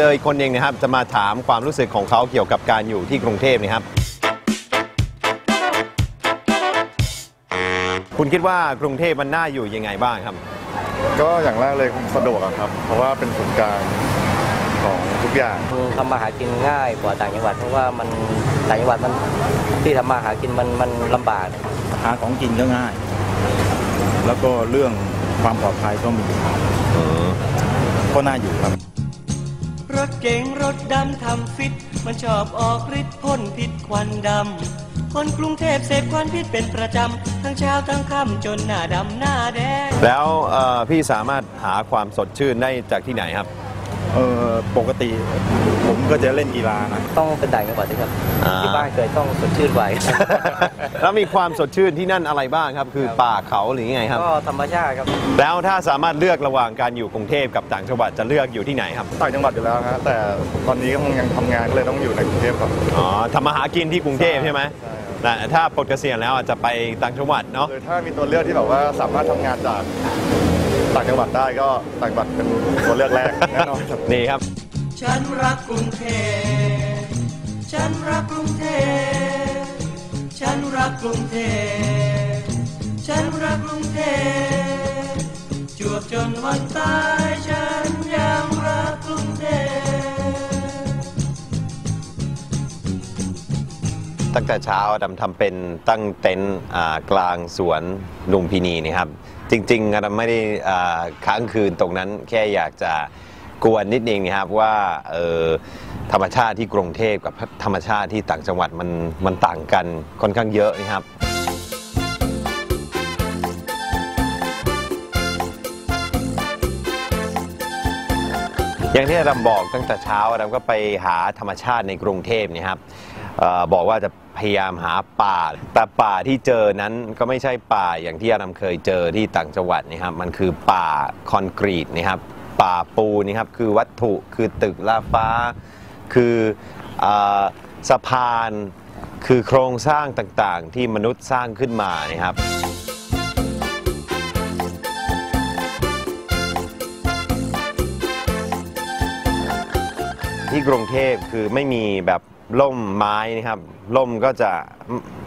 เจออีกคนหนึ่งนะครับ จะมาถามความรู้สึกของเขาเกี่ยวกับการอยู่ที่กรุงเทพนะครับ คุณคิดว่ากรุงเทพมันน่าอยู่ยังไงบ้างครับ ก็อย่างแรกเลยสะดวกอะครับ เพราะว่าเป็นศูนย์กลางของทุกอย่างทำมาหากินง่ายกว่าต่างจังหวัดเพราะว่ามันต่างจังหวัดมันที่ทำมาหากินมันมันลำบากหาของกินก็ง่าย แล้วก็เรื่องความปลอดภัยก็มีก็น่าอยู่ครับ รถเก๋งรถดำทำฟิต มันชอบออกฤทธิ์พ่นพิษควันดำ คนกรุงเทพเสพควันพิษเป็นประจำ ทั้งเช้าทั้งค่ำจนหน้าดำหน้าแดง แล้วพี่สามารถหาความสดชื่นได้จากที่ไหนครับ เออปกติผมก็จะเล่นกีฬานะ ต้องเป็นต่างจังหวัดนะครับอ่า ที่บ้านเคยต้องสดชื่นไว้ แล้วมีความสดชื่นที่นั่นอะไรบ้างครับ คือครับ ป่าเขาหรือยังไงครับ ก็ธรรมชาติครับแล้วถ้าสามารถเลือกระหว่างการอยู่กรุงเทพกับต่างจังหวัดจะเลือกอยู่ที่ไหนครับต่างจังหวัดอยู่แล้วฮะแต่ตอนนี้ก็คงยังทำงานก็เลยต้องอยู่ในกรุงเทพครับ อ๋อทำมาหากินที่กรุงเทพใช่ไหมใช่ครับแต่ถ้าปลดเกษียณแล้วอาจจะไปต่างจังหวัดเนาะคือถ้ามีตัวเลือกที่แบบว่าสามารถทำงานจาก ต่างจังหวัดได้ก็ต่างจังหวัดเป็นตัวเลือกแรกแน่นอนครับนี่ครับ ฉันรักกรุงเทพ ฉันรักกรุงเทพ ฉันรักกรุงเทพ ฉันรักกรุงเทพ จวบจนวันตายฉันยังรักกรุงเทพ ตั้งแต่เช้าอดัมทำเป็นตั้งเต็นท์อ่ากลางสวนลุมพินีนี่ครับ จริงๆอดัมไม่ได้ค้างคืนตรงนั้นแค่อยากจะกวนนิดนึงนะครับว่าธรรมชาติที่กรุงเทพกับธรรมชาติที่ต่างจังหวัดมันมันต่างกันค่อนข้างเยอะนะครับอย่างที่อาดัมบอกตั้งแต่เช้าอาดัมก็ไปหาธรรมชาติในกรุงเทพเนะครับ บอกว่าจะพยายามหาป่า แต่ป่าที่เจอนั้นก็ไม่ใช่ป่าอย่างที่อาดัมเคยเจอที่ต่างจังหวัดนะครับ มันคือป่าคอนกรีตนะครับ ป่าปูนนะครับคือวัตถุคือตึกลาฟ้า คือเออสะพานคือโครงสร้างต่างๆ ที่มนุษย์สร้างขึ้นมานะครับที่กรุงเทพคือไม่มีแบบ ล่มไม้นะครับล่มก็จะ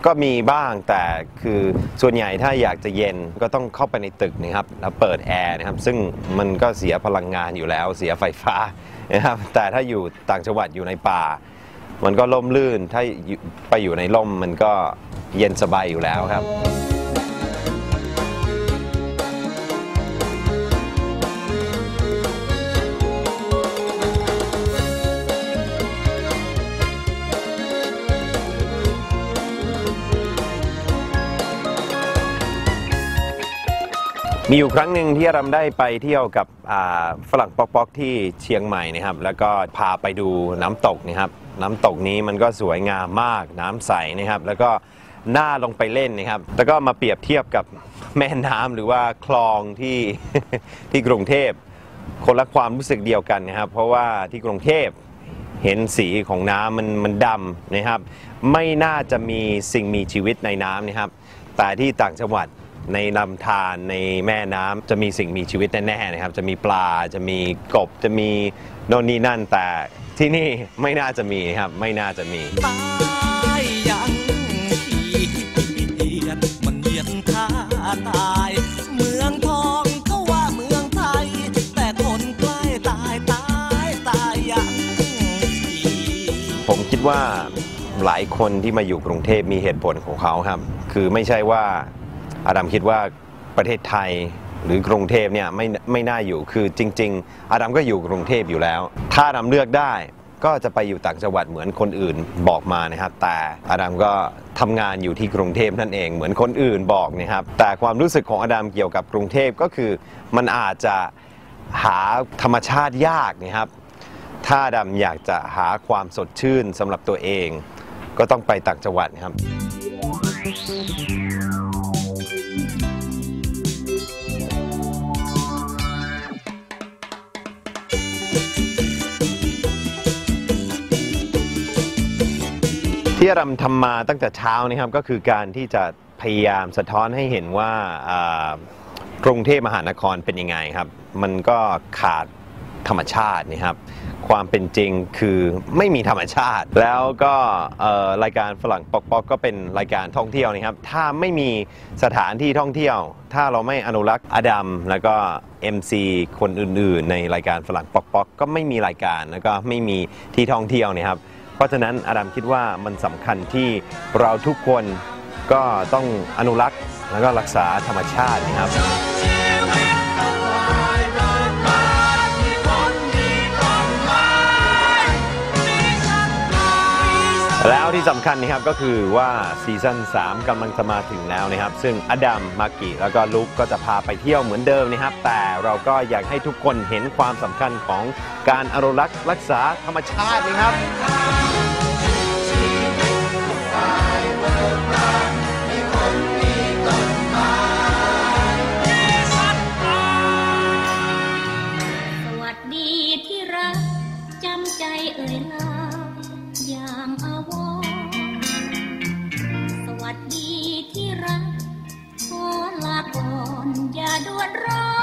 ก็มีบ้างแต่คือส่วนใหญ่ถ้าอยากจะเย็นก็ต้องเข้าไปในตึกนะครับแล้วเปิดแอร์นะครับซึ่งมันก็เสียพลังงานอยู่แล้ว เสียไฟฟ้านะครับแต่ถ้าอยู่ต่างจังหวัดอยู่ในป่า มันก็ล่มลื่นถ้าไปอยู่ในล่มมันก็เย็นสบายอยู่แล้วครับ มีอยู่ครั้งหนึ่งที่อารัมได้ไปเที่ยวกับฝรั่งป๊อกๆที่เชียงใหม่นะครับ แล้วก็พาไปดูน้ำตกนะครับ น้ำตกนี้มันก็สวยงามมากน้ำใสนะครับ แล้วก็น่าลงไปเล่นนะครับ แล้วก็มาเปรียบเทียบกับแม่น้ำหรือว่าคลองที่ที่กรุงเทพคนละความรู้สึกเดียวกันนะครับ เพราะว่าที่กรุงเทพเห็นสีของน้ำมันมันดำนะครับ ไม่น่าจะมีสิ่งมีชีวิตในน้ำนะครับ แต่ที่ต่างจังหวัด ในลำธารในแม่น้ำจะมีสิ่งมีชีวิตแน่ๆนะครับ จะมีปลาจะมีกบจะมีโน่นนี่นั่นแต่ที่นี่ไม่น่าจะมีครับ ไม่น่าจะมี ตายยังขี้เกียจมันเยียนท่าตาย เมืองทองเขาว่าเมืองไทย แต่คนใกล้ตายตายตายยังขี้ผมคิดว่าหลายคนที่มาอยู่กรุงเทพมีเหตุผลของเขาครับ คือไม่ใช่ว่า อาดัมคิดว่าประเทศไทยหรือกรุงเทพเนี่ยไม่ไม่น่าอยู่คือจริง ๆ อาดัมก็อยู่กรุงเทพอยู่แล้ว ถ้าอาดัมเลือกได้ก็จะไปอยู่ต่างจังหวัดเหมือนคนอื่นบอกมานะครับแต่อาดัมก็ทำงานอยู่ที่กรุงเทพนั่นเองเหมือนคนอื่นบอกนะครับแต่ความรู้สึกของอาดัมเกี่ยวกับกรุงเทพก็คือ มันอาจจะหาธรรมชาติยากนะครับ ถ้าดำอยากจะหาความสดชื่นสำหรับตัวเอง ก็ต้องไปต่างจังหวัดครับ ที่อารัมทำมาตั้งแต่เช้านะครับก็คือการที่จะพยายามสะท้อนให้เห็นว่ากรุงเทพมหานครเป็นยังไงครับ มันก็ขาดธรรมชาตินะครับ ความเป็นจริงคือไม่มีธรรมชาติ แล้วก็รายการฝรั่งปอกปอกก็เป็นรายการท่องเที่ยวนะครับ ถ้าไม่มีสถานที่ท่องเที่ยว ถ้าเราไม่อนุรักษ์อดัมแล้วก็ MC คนอื่นๆ ในรายการฝรั่งปอกปอกก็ไม่มีรายการแล้วก็ไม่มีที่ท่องเที่ยวนะครับ ราะฉะนั้นอดัมคิดว่ามันสำคัญที่เราทุกคนก็ต้องอนุรักษ์แล้วก็รักษาธรรมชาตินะครับแล้วที่สำคัญนะครับก็คือว่าซีซั่น3กำลังจะมาถึงแล้วนะครับ ซึ่งอดัมมากิแล้วก็ลุกก็จะพาไปเที่ยวเหมือนเดิมนะครับ แต่เราก็อยากให้ทุกคนเห็นความสำคัญของการอนุรักษ์รักษาธรรมชาตินะครับ ดีที่รักจำใจเอ่ยลาอย่างอาวรสวัสดีที่รักขอลาก่อนอย่าด่วนร้อน